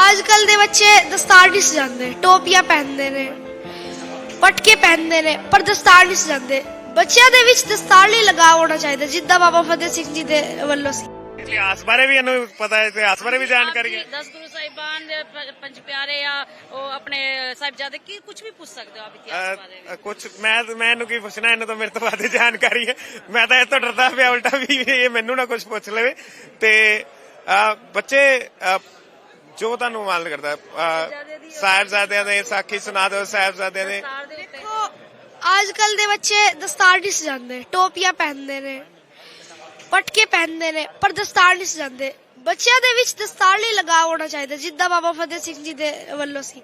ਅੱਜ ਕੱਲ ਦੇ ਬੱਚੇ ਦਸਤਾਰ ਨਹੀਂ ਸਜਾਉਂਦੇ ਟੋਪੀਆਂ ਪਹਿਨਦੇ ਨੇ ਪਟਕੇ ਪਹਿਨਦੇ ਨੇ ਪਰ ਦਸਤਾਰ ਨਹੀਂ ਸਜਾਉਂਦੇ ਬੱਚਿਆਂ ਦੇ ਵਿੱਚ ਦਸਤਾਰ ਲਈ ਲਗਾਵ ਹੋਣਾ ਚਾਹੀਦਾ ਜਿੱਦਾਂ ਬਾਬਾ ਫਤਿਹ ਸਿੰਘ ਜੀ ਦੇ ਵੱਲੋਂ ਸੀ ਇਤਿਹਾਸ ਬਾਰੇ ਵੀ ਇਹਨੂੰ ਪਤਾ ਹੈ ਇਤਿਹਾਸ ਬਾਰੇ ਵੀ ਜਾਣਕਾਰੀ ਹੈ 10 ਗੁਰੂ ਸਾਹਿਬਾਨ ਦੇ ਪੰਜ ਪਿਆਰੇ ਆ ਉਹ ਆਪਣੇ ਸਾਹਿਬਜ਼ਾਦੇ ਕੀ ਕੁਝ ਵੀ ਪੁੱਛ ਸਕਦੇ ਹੋ ਆਪ ਇਤਿਹਾਸ ਬਾਰੇ ਕੁਛ ਮੈਂ ਮੈਂ ਇਹਨੂੰ ਕੀ ਪੁੱਛਣਾ ਇਹਨੂੰ ਤਾਂ ਮੇਰੇ ਤੋਂ ਵੱਧ ਜਾਣਕਾਰੀ ਹੈ ਮੈਂ ਤਾਂ ਇਹ ਤੋਂ ਡਰਦਾ ਪਿਆ ਉਲਟਾ ਵੀ ਇਹ ਮੈਨੂੰ ਨਾ ਕੁਝ ਪੁੱਛ ਲਵੇ ਤੇ ਬੱਚੇ ਜੋ ਤੁਹਾਨੂੰ ਮਾਲ ਕਰਦਾ ਅਹ, ਸਾਹਿਬਜ਼ਾਦਿਆਂ ਦੇ ਸਾਖੀ ਸੁਣਾ ਦਿਓ ਸਾਹਿਬਜ਼ਾਦਿਆਂ ਦੇ। ਦਸਤਾਰ ਦੇ ਉੱਤੇ ਦੇਖੋ ਅੱਜ ਕੱਲ ਦੇ ਬੱਚੇ ਦਸਤਾਰ ਨਹੀਂ ਸਜਾਉਂਦੇ ਟੋਪੀਆਂ ਪਹਿਨਦੇ ਨੇ ਪਟਕੇ ਪਹਿਨਦੇ ਨੇ ਪਰ ਦਸਤਾਰ ਨਹੀਂ ਸਜਾਉਂਦੇ। ਬੱਚਿਆਂ ਦੇ ਵਿੱਚ ਦਸਤਾਰ ਲਈ ਲਗਾਵ ਹੋਣਾ ਚਾਹੀਦਾ ਜਿੱਦਾਂ ਬਾਬਾ ਫਤਿਹ ਸਿੰਘ ਜੀ ਦੇ ਵੱਲੋਂ ਸੀ।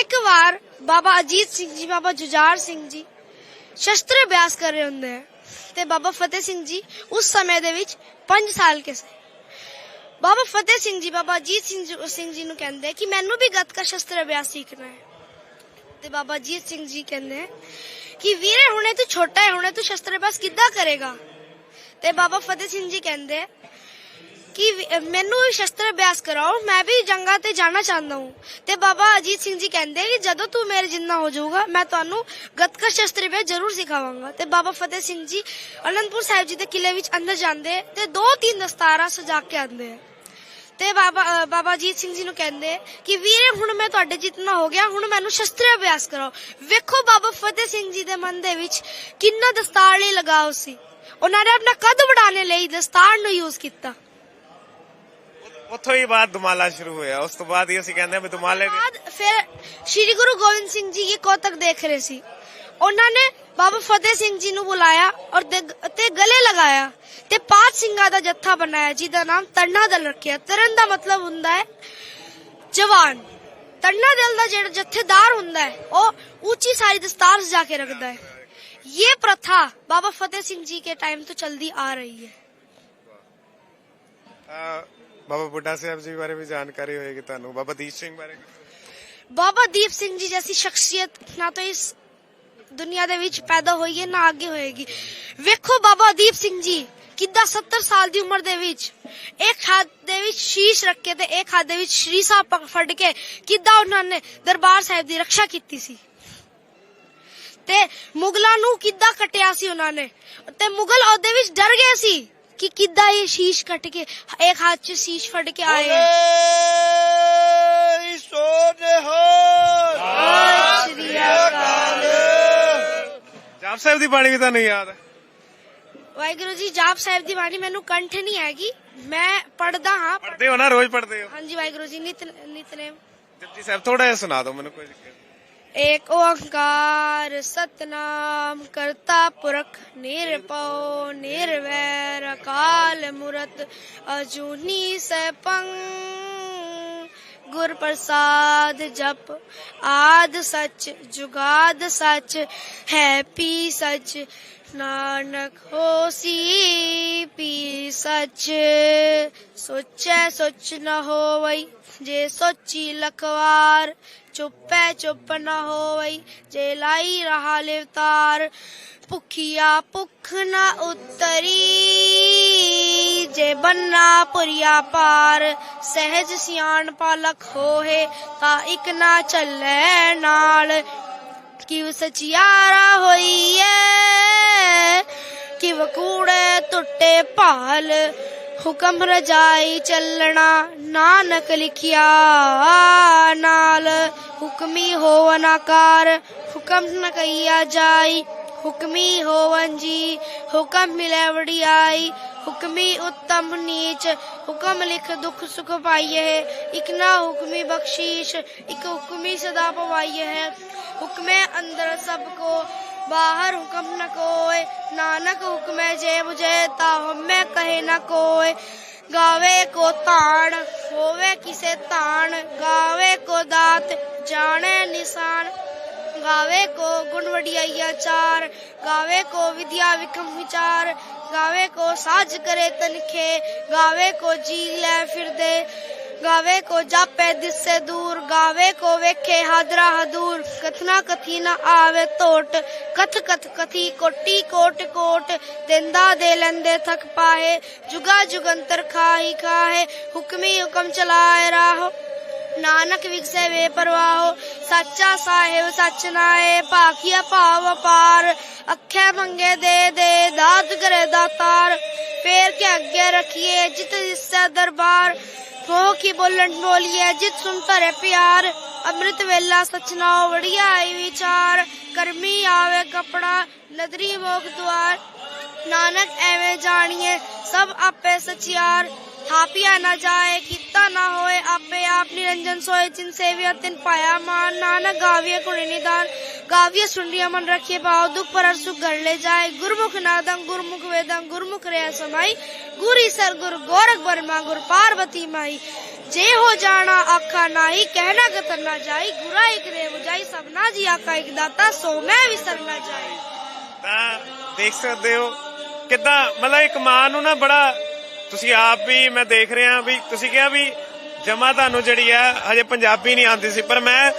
ਇੱਕ ਵਾਰ ਬਾਬਾ ਅਜੀਤ ਸਿੰਘ ਜੀ ਬਾਬਾ ਜੁਝਾਰ ਸਿੰਘ ਜੀ ਸ਼ਸਤਰ ਅਭਿਆਸ ਕਰ ਰਹੇ ਹੁੰਦੇ ਹੈ ਤੇ ਬਾਬਾ ਫਤਿਹ ਸਿੰਘ ਜੀ ਉਸ ਸਮੇਂ ਦੇ ਵਿੱਚ 5 ਸਾਲ ਕੇ ਸੀ। ਬਾਬਾ ਫਤਿਹ ਸਿੰਘ ਜੀ, ਬਾਬਾ ਅਜੀਤ ਸਿੰਘ ਜੀ- ਸਿੰਘ ਜੀ ਨੂੰ ਕਹਿੰਦੇ ਕਿ ਮੈਨੂੰ ਵੀ ਗੱਤਕਾ ਸ਼ਸਤਰ ਅਭਿਆਸ ਸਿੱਖਣਾ ਹੈ। ਤੇ ਬਾਬਾ ਅਜੀਤ ਸਿੰਘ ਜੀ ਕਹਿੰਦੇ ਕਿ ਵੀਰੇ, ਹੁਣੇ ਤੂੰ ਛੋਟਾ ਹੈ, ਹੁਣੇ ਤੂੰ ਸ਼ਸਤਰ ਅਭਿਆਸ ਕਿੱਦਾਂ ਕਰੇਗਾ? ਤੇ ਬਾਬਾ ਫਤਿਹ ਸਿੰਘ ਜੀ ਕਹਿੰਦੇ ਕਿ ਵੀ- ਅਹ ਮੈਨੂੰ ਵੀ ਸ਼ਸਤਰ ਅਭਿਆਸ ਕਰਾਓ, ਮੈਂ ਵੀ ਜੰਗਾਂ ਤੇ ਜਾਣਾ ਚਾਹੁੰਦਾ ਹੂੰ। ਤੇ ਬਾਬਾ ਅਜੀਤ ਸਿੰਘ ਜੀ ਕਹਿੰਦੇ ਕਿ ਜਦੋਂ ਤੂੰ ਮੇਰੇ ਜਿੰਨਾ ਹੋ ਜਾਊਗਾ, ਮੈਂ ਤੁਹਾਨੂੰ ਗੱਤਕਾ ਸ਼ਸਤਰ ਅਭਿਆਸ ਜ਼ਰੂਰ ਸਿਖਾਵਾਂਗਾ। ਤੇ ਬਾਬਾ ਫਤਿਹ ਸਿੰਘ ਜੀ ਅਨੰਦਪੁਰ ਸਾਹਿਬ ਜੀ ਦੇ ਕਿਲੇ ਵਿੱਚ ਅੰਦਰ ਜਾਂਦੇ ਤੇ ਦੋ ਤਿੰਨ ਦਸਤਾਰਾਂ ਸਜਾ ਕੇ ਆਉਂਦੇ ਹੈ ਤੇ ਬਾਬਾ ਬਾਬਾ ਜੀਤ ਸਿੰਘ ਜੀ ਨੂੰ ਕਹਿੰਦੇ ਕਿ ਵੀਰੇ ਹੁਣ ਮੈਂ ਤੁਹਾਡੇ ਜਿੰਨਾ ਹੋ ਗਿਆ ਹੁਣ ਮੈਨੂੰ ਸ਼ਸਤਰ ਅਭਿਆਸ ਕਰਾਓ ਵੇਖੋ ਬਾਬਾ ਫਤਿਹ ਸਿੰਘ ਜੀ ਦੇ ਮਨ ਦੇ ਵਿੱਚ ਕਿੰਨਾ ਦਸਤਾਰ ਲਈ ਲਗਾਓ ਸੀ। ਉਹਨਾਂ ਨੇ ਆਪਣਾ ਕੱਦ ਵਧਾਉਣ ਲਈ ਦਸਤਾਰ ਨੂੰ ਯੂਜ਼ ਕੀਤਾ। ਉੱਥੋਂ ਹੀ ਬਾਅਦ ਦੁਮਾਲਾ ਸ਼ੁਰੂ ਹੋਇਆ। ਉਸ ਤੋਂ ਬਾਅਦ ਹੀ ਅਸੀਂ ਕਹਿੰਦੇ ਹਾਂ ਵੀ ਦੁਮਾਲੇ ਦੇ ਬਾਅਦ ਫਿਰ ਸ੍ਰੀ ਗੁਰੂ ਗੋਬਿੰਦ ਸਿੰਘ ਜੀ ਇਹ ਕੋਤਕ ਦੇਖ ਰਹੇ ਸੀ। ਉਹਨਾਂ ਨੇ ਬਾਬਾ ਫਤਿਹ ਸਿੰਘ ਜੀ ਨੂੰ ਬੁਲਾਇਆ ਔਰ ਤੇ ਗਲੇ ਲਗਾਇਆ ਤੇ ਪਾਂਚ ਸਿੰਘਾਂ ਦਾ ਜੱਥਾ ਬਣਾਇਆ ਜਿਹਦਾ ਨਾਮ ਤਰਨਾ ਦਲ ਰੱਖਿਆ। ਤਰਨ ਦਾ ਮਤਲਬ ਹੁੰਦਾ ਹੈ ਜਵਾਨ। ਤਰਨਾ ਦਲ ਦਾ ਜਿਹੜਾ ਜਥੇਦਾਰ ਹੁੰਦਾ ਹੈ ਉਹ ਉੱਚੀ ਸਾਰੀ ਦਸਤਾਰ ਸਜਾ ਕੇ ਰੱਖਦਾ ਹੈ। ਇਹ ਪ੍ਰਥਾ ਬਾਬਾ ਫਤਿਹ ਸਿੰਘ ਜੀ ਕੇ ਟਾਈਮ ਤੋਂ ਚਲਦੀ ਆ ਰਹੀ ਹੈ। ਬਾਬਾ ਬੁੱਢਾ ਸਾਹਿਬ ਜੀ ਬਾਰੇ ਵੀ ਜਾਣਕਾਰੀ ਹੋਏਗੀ ਤੁਹਾਨੂੰ ਬਾਬਾ ਦੀਪ ਸਿੰਘ ਬਾਰੇ। ਬਾਬਾ ਦੀਪ ਸਿੰਘ ਜੀ ਜੈਸੀ ਸ਼ਖਸੀਅਤ ਨਾ ਤਾਂ ਇਸ ਦੁਨੀਆ ਦੇ ਵਿੱਚ ਪੈਦਾ ਹੋਈ ਹੈ ਨਾ ਅੱਗੇ ਹੋਏਗੀ। ਵੇਖੋ ਬਾਬਾ ਦੀਪ ਸਿੰਘ ਜੀ ਕਿੱਦਾਂ 70 ਸਾਲ ਦੀ ਉਮਰ ਦੇ ਵਿੱਚ ਇੱਕ ਹੱਥ ਦੇ ਵਿੱਚ ਸ਼ੀਸ਼ ਰੱਖ ਕੇ ਤੇ ਇੱਕ ਹੱਥ ਦੇ ਵਿੱਚ ਸ਼੍ਰੀ ਸਾਹਿਬ ਫੜ ਕੇ ਕਿੱਦਾਂ ਉਹਨਾਂ ਨੇ ਦਰਬਾਰ ਸਾਹਿਬ ਦੀ ਰੱਖਿਆ ਕੀਤੀ ਸੀ। ਤੇ ਮੁਗਲਾਂ ਨੂੰ ਕਿੱਦਾਂ ਕਟਿਆ ਸੀ ਉਹਨਾਂ ਨੇ? ਤੇ ਮੁਗਲ ਉਹਦੇ ਵਿੱਚ ਡਰ ਗਏ ਸੀ ਕਿ ਕਿੱਦਾਂ ਇਹ ਸ਼ੀਸ਼ ਕੱਟ ਕੇ ਇੱਕ ਹੱਥ 'ਚ ਸ਼ੀਸ਼ ਫੜ ਕੇ ਆਏ ਹੈ। ਜਾਪ ਸਾਹਿਬ ਦੀ ਬਾਣੀ ਵੀ ਤੁਹਾਨੂੰ ਯਾਦ ਹੈ ਵਾਹਿਗੁਰੂ ਜੀ ਜਾਪ ਸਾਹਿਬ ਦੀ ਬਾਣੀ ਮੈਨੂੰ ਕੰਠ ਨਹੀਂ ਹੈਗੀ। ਮੈਂ ਪੜਦਾ ਹਾਂ ਪੜ੍ਹਦੇ ਹੋ ਨਾ ਰੋਜ਼ ਪੜ੍ਹਦੇ ਹੋ? ਹਾਂਜੀ ਵਾਹਿਗੁਰੂ ਜੀ ਨਿਤ ਨਿਤਨੇਮ। ਜਪਜੀ ਸਾਹਿਬ ਥੋੜਾ ਜਿਹਾ ਸੁਣਾ ਦਿਓ ਮੈਨੂੰ ਕੋਈ। ਏਕ ਓੰਕਾਰ ਸਤਨਾਮ ਕਰਤਾ ਪੁਰਖ ਨਿਰਭਉ ਨਿਰਵੈਰ ਅਕਾਲ ਮੂਰਤ ਅਜੂਨੀ ਸੈਭੰ ਗੁਰ ਪ੍ਰਸਾਦ ਜਪ, ਆਦ ਸੱਚ, ਜੁਗਾਦ ਸੱਚ, ਹੈ ਪੀ ਸੱਚ, ਨਾਨਕ ਹੋਸੀ ਪੀ ਸੱਚ। ਸੋਚੈ ਸੋਚ ਨਾ ਹੋਵਈ, ਜੇ ਸੋਚੀ ਲਖਵਾਰ, ਚੁੱਪੈ ਚੁੱਪ ਨਾ ਹੋਵਈ, ਜੇ ਲਾਈ ਰਹਾ ਲਿਵਤਾਰ, ਭੁਖਿਆ ਭੁੱਖ ਨਾ ਉਤਰੀ। ਬੰਨਾ ਪੁਰੀਆ ਪਾਰ, ਸਹਿਜ ਸਿਆਣ ਪਾਲਕ ਹੋਏ, ਤਾਂ ਇਕ ਨਾ ਚੱਲੇ ਨਾਲ। ਕਿਵ ਸਚਿਆਰਾ ਹੋਈਏ ਕਿਵ ਕੂੜੇ ਟੁੱਟੇ ਭਾਲ, ਹੁਕਮ ਰਜਾਈ ਚੱਲਣਾ ਨਾਨਕ ਲਿਖਿਆ ਨਾਲ। ਹੁਕਮੀ ਹੋਵਨਾਕਾਰ ਹੁਕਮ ਨ ਕਈਆ ਜਾਈ ਹੁਕਮੀ ਹੋਵਨ ਜੀ, ਹੁਕਮ ਮਿਲੇ ਵਡਿਆਈ, ਹੁਕਮੀ ਉੱਤਮ ਨੀਚ, ਹੁਕਮ ਲਿਖ ਦੁਖ ਸੁਖ ਪਾਈਏ ਇਕ ਨਾ ਹੁਕਮੀ ਬਖਸ਼ੀਸ਼, ਇਕ ਹੁਕਮੀ ਸਦਾ ਪਵਾਈਏ ਹੈ ਹੁਕਮੇ ਅੰਦਰ ਸਭ ਕੋ, ਬਾਹਰ ਹੁਕਮ ਨ ਕੋਏ, ਨਾਨਕ ਹੁਕਮੇ ਜੇ ਬੁਝੇ ਤਾ ਹਮੇ ਕਹੇ ਨ ਕੋਏ। ਗਾਵੇ ਕੋ ਤਾਣ ਹੋਵੇ ਕਿਸੇ ਤਾਣ ਗਾਵੇ ਕੋ ਦਾਤ, ਜਾਣੇ ਨਿਸ਼ਾਨ। ਗਾਵੇ ਕੋ ਗੁਣ ਵਡਿਆਈਆ ਚਾਰ, ਗਾਵੇ ਕੋ ਵਿਦਿਆ ਵਿਕਮ ਵਿਚਾਰ, ਗਾਵੇ ਕੋ ਸਾਜ ਕਰੇ ਤਨਖੇ, ਗਾਵੇ ਕੋ ਜੀ ਲੈ ਫਿਰਦੇ, ਗਾਵੇ ਕੋ ਜਾਪੇ ਦਿਸੇ ਦੂਰ, ਗਾਵੇ ਕੋ ਵੇਖੇ ਹਾਦਰਾ ਹਦੂਰ, ਕਥਨਾ ਕਥੀ ਨਾ ਆਵੇ ਟੋਟ ਕਥ ਕਥ ਕਥੀ ਕੋਟੀ ਕੋਟ ਕੋਟ, ਦਿੰਦਾ ਦੇ ਲੈਂਦੇ ਥਕ ਪਾਏ ਜੁਗਾ ਜੁਗੰਤਰ ਖਾਈ ਖਾਏ ਹੁਕਮੀ ਹੁਕਮ ਚਲਾਏ ਰਾਹੋ। ਨਾਨਕ ਵਿਗਸੇ ਵੇ ਪਰਵਾਹੋ, ਸੱਚਾ ਸਾਹਿਬ ਸੱਚ ਨਾਏ, ਭਾਖੀਆ ਭਾਵ ਅਪਾਰ, ਅੱਖੇ ਮੰਗੇ ਦੇ ਦੇ, ਦਾਤ ਕਰੇ ਦਾਤਾਰ। ਫੇਰ ਕੇ ਅੱਗੇ ਰੱਖੀਏ ਜਿਤ ਜਿਸਾ ਦਰਬਾਰ ਹੋ ਕੀ ਬੋਲਣ ਬੋਲੀਏ ਜਿਤ ਸੁਣ ਭਰੇ ਪਿਆਰ। ਅੰਮ੍ਰਿਤ ਵੇਲਾ ਸਚਨਾ ਵੜੀਆ ਆਈ ਵਿਚਾਰ, ਕਰਮੀ ਆਵੇ ਕਪੜਾ, ਨਦਰੀ ਮੋਖ ਦੁਆਰ। ਨਾਨਕ ਐਵੇਂ ਜਾਣੀਏ, ਸਭ ਆਪੇ ਸਚਿਆਰ। ਥਾਪਿਆ ਨਾ ਜਾਏ ਕੀਤਾ ਨਾ ਹੋਏ, ਆਪੇ ਆਪ ਨਿਰੰਜਨ ਸੋਏ ਜਿਨ ਸੇਵਿਆ, ਤਿਨ ਪਾਇਆ ਮਾਨ। ਨਾਨਕ ਗਾਵੀਏ ਕੁਣੀ ਗਾਵੀਏ ਸੁਣਿਆ ਮਨ ਰੱਖੇ ਪਾਉ ਦੁਖ ਪਰ ਸੁਖ ਘੜ ਲੈ ਜਾਏ। ਗੁਰਮੁਖ ਨਾਦੰ, ਗੁਰਮੁਖ ਵੇਦੰ, ਗੁਰਮੁਖ ਰਿਆ ਸਮਾਈ। ਗੁਰੀ ਸਰ ਗੁਰ ਗੋਰਖ ਬਰਮਾ, ਗੁਰ ਪਾਰਵਤੀ ਮਾਈ। ਜੇ ਹੋ ਜਾਣਾ ਆਖਾ ਨਾਹੀ ਕਹਿਣਾ ਕਤਰ ਨਾ ਜਾਈ। ਗੁਰਾ ਇਕ ਰੇ ਬੁਝਾਈ ਸਭਨਾ ਜੀ ਆਕਾ ਇਕ ਦਾਤਾ, ਸੋ ਮੈਂ ਵਿਸਰ ਨਾ ਜਾਈ। ਤਾਂ ਦੇਖ ਸਕਦੇ ਹੋ, ਕਿੱਦਾਂ, ਮਤਲਬ ਇੱਕ ਮਾਂ ਨੂੰ ਨਾ ਬੜਾ ਤੁਸੀਂ ਆਪ ਵੀ, ਮੈਂ ਦੇਖ ਰਿਹਾ ਵੀ, ਤੁਸੀਂ ਕਿਹਾ ਵੀ ਜਮਾ ਤੁਹਾਨੂੰ ਜਿਹੜੀ ਆ, ਹਜੇ ਪੰਜਾਬੀ ਨਹੀਂ ਆਉਂਦੀ ਸੀ, ਪਰ ਮੈਂ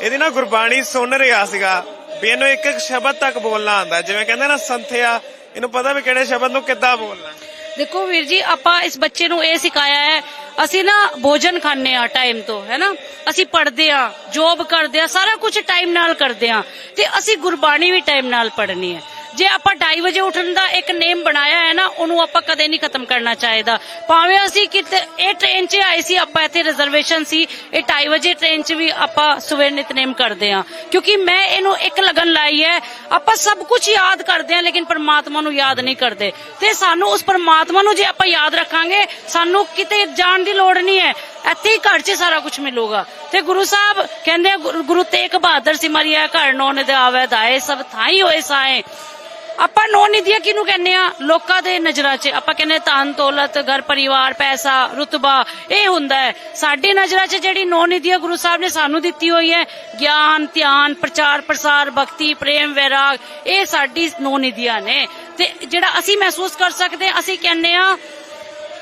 ਇਹਦੀ ਨਾ ਗੁਰਬਾਣੀ ਸੁਣ ਰਿਹਾ ਸੀਗਾ ਵੀ ਇਹਨੂੰ ਇੱਕ ਇੱਕ ਸ਼ਬਦ ਤੱਕ ਬੋਲਣਾ ਆਉਂਦਾ ਜਿਵੇਂ ਕਹਿੰਦੇ ਨਾ ਸੰਥਿਆ ਇਹਨੂੰ ਪਤਾ ਵੀ ਕਿਹੜੇ ਸ਼ਬਦ ਨੂੰ ਕਿੱਦਾਂ ਬੋਲਣਾ ਦੇਖੋ ਵੀਰ ਜੀ, ਆਪਾਂ ਇਸ ਬੱਚੇ ਨੂੰ ਇਹ ਸਿਖਾਇਆ ਹੈ, ਅਸੀਂ ਨਾ ਭੋਜਨ ਖਾਂਦੇ ਆ ਟਾਈਮ ਤੋਂ, ਹੈ ਨਾ? ਅਸੀਂ ਪੜਦੇ ਆ ਜੋਬ ਕਰਦੇ ਆ ਸਾਰਾ ਕੁਝ ਟਾਈਮ ਨਾਲ ਕਰਦੇ ਆ ਤੇ ਅਸੀਂ ਗੁਰਬਾਣੀ ਵੀ ਟਾਈਮ ਨਾਲ ਪੜਨੀ ਹੈ। ਜੇ ਆਪਾਂ 2:30 ਵਜੇ ਉੱਠਣ ਦਾ ਇੱਕ ਨੇਮ ਬਣਾਇਆ ਹੈ ਨਾ, ਉਹਨੂੰ ਆਪਾਂ ਕਦੇ ਨਹੀਂ ਖਤਮ ਕਰਨਾ ਚਾਹੀਦਾ। ਭਾਵੇਂ ਅਸੀਂ ਕਿਤੇ, ਇਹ ਟ੍ਰੇਨ 'ਚ ਆਏ ਸੀ, ਆਪਾਂ ਇੱਥੇ ਰਿਜ਼ਰਵੇਸ਼ਨ ਸੀ, ਇਹ 2:30 ਵਜੇ ਟ੍ਰੇਨ 'ਚ ਵੀ ਆਪਾਂ ਸਵੇਰ ਨਿਤਨੇਮ ਕਰਦੇ ਆ ਕਿਉਂਕਿ ਮੈਂ ਇਹਨੂੰ ਇੱਕ ਲਗਨ ਲਾਈ ਹੈ, ਆਪਾਂ ਸਭ ਕੁਝ ਯਾਦ ਕਰਦੇ ਆ ਲੇਕਿਨ ਪਰਮਾਤਮਾ ਨੂੰ ਯਾਦ ਨਹੀਂ ਕਰਦੇ। ਤੇ ਸਾਨੂੰ ਉਸ ਪਰਮਾਤਮਾ ਨੂੰ ਜੇ ਆਪਾਂ ਯਾਦ ਰੱਖਾਂਗੇ, ਸਾਨੂੰ ਕਿਤੇ ਜਾਣ ਦੀ ਲੋੜ ਨਹੀਂ ਹੈ। ਇੱਥੇ ਹੀ ਘਰ 'ਚ ਸਾਰਾ ਕੁਝ ਮਿਲੂਗਾ। ਤੇ ਗੁਰੂ ਸਾਹਿਬ ਕਹਿੰਦੇ ਗੁਰੂ- ਤੇਗ ਬਹਾਦਰ ਸਿਮਰਿਆ ਘਰ ਨੋ ਨਿਦ ਆਵੇ ਦਾਏ, ਸਭ ਥਾਈ ਹੋਏ ਸਾਏ। ਆਪਾਂ ਨੋ ਨਿਧੀਆ ਕਿਹਨੂੰ ਕਹਿੰਦੇ ਆ? ਲੋਕਾਂ ਦੇ ਨਜ਼ਰਾਂ 'ਚ। ਆਪਾਂ ਕਹਿੰਦੇ ਧਨ, ਦੌਲਤ, ਘਰ, ਪਰਿਵਾਰ, ਪੈਸਾ, ਰੁਤਬਾ, ਇਹ ਹੁੰਦਾ ਹੈ। ਸਾਡੀ ਨਜ਼ਰਾਂ 'ਚ ਜਿਹੜੀ ਨੋ ਨਿਧੀਆ ਗੁਰੂ ਸਾਹਿਬ ਨੇ ਸਾਨੂੰ ਦਿੱਤੀ ਹੋਈ ਹੈ, ਗਿਆਨ, ਧਿਆਨ, ਪ੍ਰਚਾਰ, ਪ੍ਰਸਾਰ, ਭਗਤੀ, ਪ੍ਰੇਮ, ਵੈਰਾਗ, ਇਹ ਸਾਡੀ ਨੋ ਨਿਧੀਆਂ ਨੇ। ਤੇ ਜਿਹੜਾ ਅਸੀਂ ਮਹਿਸੂਸ ਕਰ ਸਕਦੇ ਅਸੀਂ ਕਹਿੰਦੇ ਆ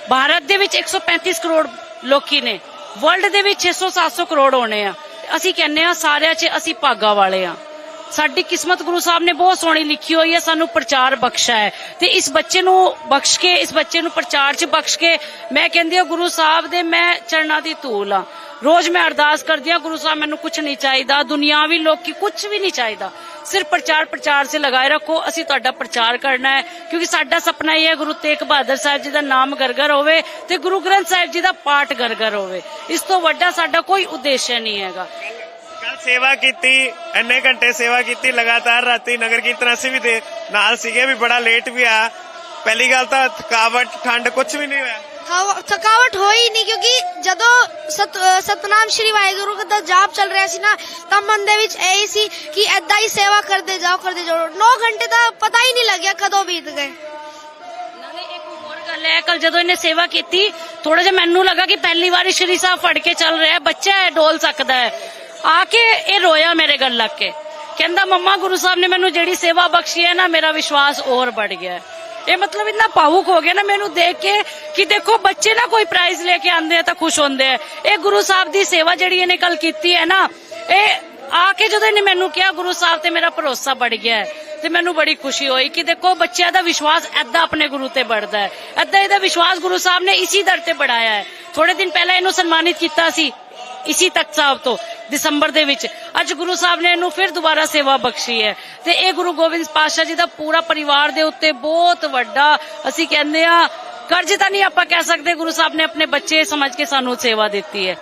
ਭਾਰਤ ਦੇ ਵਿੱਚ 135 ਕਰੋੜ ਲੋਕੀ ਨੇ। ਵਰਲਡ ਦੇ ਵਿੱਚ 600-700 ਕਰੋੜ ਹੋਣੇ ਆ। ਅਸੀਂ ਕਹਿੰਦੇ ਆ ਸਾਰਿਆਂ 'ਚ ਅਸੀਂ ਭਾਗਾ ਵਾਲੇ ਆ ਸਾਡੀ ਕਿਸਮਤ ਗੁਰੂ ਸਾਹਿਬ ਨੇ ਬਹੁਤ ਸੋਹਣੀ ਲਿਖੀ ਹੋਈ ਹੈ, ਸਾਨੂੰ ਪ੍ਰਚਾਰ ਬਖਸ਼ਾ ਹੈ। ਤੇ ਇਸ ਬੱਚੇ ਨੂੰ ਬਖਸ਼ ਕੇ, ਇਸ ਬੱਚੇ ਨੂੰ ਪ੍ਰਚਾਰ 'ਚ ਬਖਸ਼ ਕੇ ਮੈਂ ਕਹਿੰਦੀ ਹਾਂ, ਗੁਰੂ ਸਾਹਿਬ ਦੇ ਮੈਂ ਚਰਨਾਂ ਦੀ ਧੂਲ ਆ ਰੋਜ਼ ਮੈਂ ਅਰਦਾਸ ਕਰਦੀ ਹਾਂ, ਗੁਰੂ ਸਾਹਿਬ ਮੈਨੂੰ ਕੁਝ ਨਹੀਂ ਚਾਹੀਦਾ ਦੁਨਿਆਵੀ ਲੋਕੀ ਕੁਝ ਵੀ ਨਹੀਂ ਚਾਹੀਦਾ। ਸਿਰਫ ਪ੍ਰਚਾਰ ਪ੍ਰਚਾਰ ਚ ਲਗਾਏ ਰੱਖੋ, ਅਸੀਂ ਤੁਹਾਡਾ ਪ੍ਰਚਾਰ ਕਰਨਾ ਹੈ। ਕਿਉਂਕਿ ਸਾਡਾ ਸੁਪਨਾ ਇਹ ਹੈ, ਗੁਰੂ ਤੇਗ ਬਹਾਦਰ ਸਾਹਿਬ ਜੀ ਦਾ ਨਾਮ ਗਰਗਰ ਹੋਵੇ ਤੇ ਗੁਰੂ ਗ੍ਰੰਥ ਸਾਹਿਬ ਜੀ ਦਾ ਪਾਠ ਗਰਗਰ ਹੋਵੇ। ਇਸ ਤੋਂ ਵੱਡਾ ਸਾਡਾ ਕੋਈ ਉਦੇਸ਼ ਨਹੀਂ ਹੈਗਾ। ਸੇਵਾ ਕੀਤੀ ਇੰਨੇ ਘੰਟੇ ਸੇਵਾ ਕੀਤੀ ਲਗਾਤਾਰ ਰਾਤੀ ਨਗਰ ਕੀਰਤਨ ਅਸੀਂ ਵੀ ਦੇ ਨਾਲ ਸੀਗੇ ਵੀ ਬੜਾ ਲੇਟ ਵੀ ਆ। ਪਹਿਲੀ ਗੱਲ ਤਾਂ ਥਕਾਵਟ ਠੰਡ ਕੁਝ ਵੀ ਨਹੀਂ ਹੋਇਆ। ਥਾਵ- ਥਕਾਵਟ ਹੋਈ ਨਹੀਂ ਕਿਉਂਕਿ ਜਦੋਂ ਸਤ- ਅਹ ਸਤਨਾਮ ਸ਼੍ਰੀ ਵਾਹਿਗੁਰੂ ਦਾ ਜਾਪ ਚੱਲ ਰਿਹਾ ਸੀ ਨਾ ਤਾਂ ਮਨ ਦੇ ਵਿੱਚ ਇਹ ਸੀ ਕਿ ਐਦਾਂ ਹੀ ਸੇਵਾ ਕਰਦੇ ਜਾਓ ਕਰਦੇ ਜਾਓ। 9 ਘੰਟੇ ਦਾ ਪਤਾ ਹੀ ਨਹੀਂ ਲੱਗਿਆ ਕਦੋਂ ਬੀਤ ਗਏ। ਨਾਲੇ ਇੱਕ ਹੋਰ ਗੱਲ ਹੈ ਕੱਲ ਜਦੋਂ ਇਹਨੇ ਸੇਵਾ ਕੀਤੀ ਥੋੜਾ ਜਿਹਾ ਮੈਨੂੰ ਲੱਗਾ ਕਿ ਪਹਿਲੀ ਵਾਰੀ ਸ਼੍ਰੀ ਸਾਹਿਬ ਫੜ ਕੇ ਚੱਲ ਰਿਹਾ ਹੈ ਬੱਚਾ ਹੈ ਡੋਲ ਸਕਦਾ ਹੈ। ਆ ਕੇ ਇਹ ਰੋਇਆ ਮੇਰੇ ਗੱਲ ਲੱਗ ਕੇ। ਕਹਿੰਦਾ, ਮੰਮਾ, ਗੁਰੂ ਸਾਹਿਬ ਨੇ ਮੈਨੂੰ ਜਿਹੜੀ ਸੇਵਾ ਬਖਸ਼ੀ ਹੈ ਨਾ, ਮੇਰਾ ਵਿਸ਼ਵਾਸ ਹੋਰ ਵੱਧ ਗਿਆ। ਇਹ ਮਤਲਬ ਇੰਨਾ ਭਾਵੁਕ ਹੋ ਗਿਆ ਨਾ ਮੈਨੂੰ ਦੇਖ ਕੇ ਕਿ ਦੇਖੋ, ਬੱਚੇ ਨਾ ਕੋਈ ਪ੍ਰਾਈਜ਼ ਲੈ ਕੇ ਆਉਂਦੇ ਆ ਤਾਂ ਖੁਸ਼ ਹੁੰਦੇ ਆ। ਇਹ ਗੁਰੂ ਸਾਹਿਬ ਦੀ ਸੇਵਾ ਜਿਹੜੀ ਇਹਨੇ ਕੱਲ ਕੀਤੀ ਹੈ ਨਾ, ਇਹ ਆ ਕੇ ਜਦੋਂ ਇਹਨੇ ਮੈਨੂੰ ਕਿਹਾ, ਗੁਰੂ ਸਾਹਿਬ ਤੇ ਮੇਰਾ ਭਰੋਸਾ ਵੱਧ ਗਿਆ ਤੇ ਮੈਨੂੰ ਬੜੀ ਖੁਸ਼ੀ ਹੋਈ ਕਿ ਦੇਖੋ, ਬੱਚਿਆਂ ਦਾ ਵਿਸ਼ਵਾਸ ਐਦਾਂ ਆਪਣੇ ਗੁਰੂ ਤੇ ਵੱਧਦਾ ਹੈ। ਐਦਾਂ ਇਹਦਾ ਵਿਸ਼ਵਾਸ ਗੁਰੂ ਸਾਹਿਬ ਨੇ ਇਸੇ ਦਰ ਤੇ ਬੜਾਇਆ ਹੈ। ਥੋੜੇ ਦਿਨ ਪਹਿਲਾਂ ਇਹਨੂੰ ਸਨਮਾਨਿਤ ਕੀਤਾ ਸੀ, ਇਸੇ ਤਖਤ ਸਾਹਿਬ ਤੋਂ। ਦਸੰਬਰ ਦੇ ਵਿੱਚ। ਅੱਜ ਗੁਰੂ ਸਾਹਿਬ ਨੇ ਇਹਨੂੰ ਫਿਰ ਦੁਬਾਰਾ ਸੇਵਾ ਬਖਸ਼ੀ ਹੈ। ਤੇ ਇਹ ਗੁਰੂ ਗੋਬਿੰਦ ਪਾਤਸ਼ਾਹ ਜੀ ਦਾ ਪੂਰਾ ਪਰਿਵਾਰ ਦੇ ਉੱਤੇ ਬਹੁਤ ਵੱਡਾ, ਅਸੀਂ ਕਹਿੰਦੇ ਆ ਕਰਜ਼ ਤਾਂ ਨਹੀਂ ਆਪਾਂ ਕਹਿ ਸਕਦੇ, ਗੁਰੂ ਸਾਹਿਬ ਨੇ ਆਪਣੇ ਬੱਚੇ ਸਮਝ ਕੇ ਸਾਨੂੰ ਸੇਵਾ ਦਿੱਤੀ ਹੈ।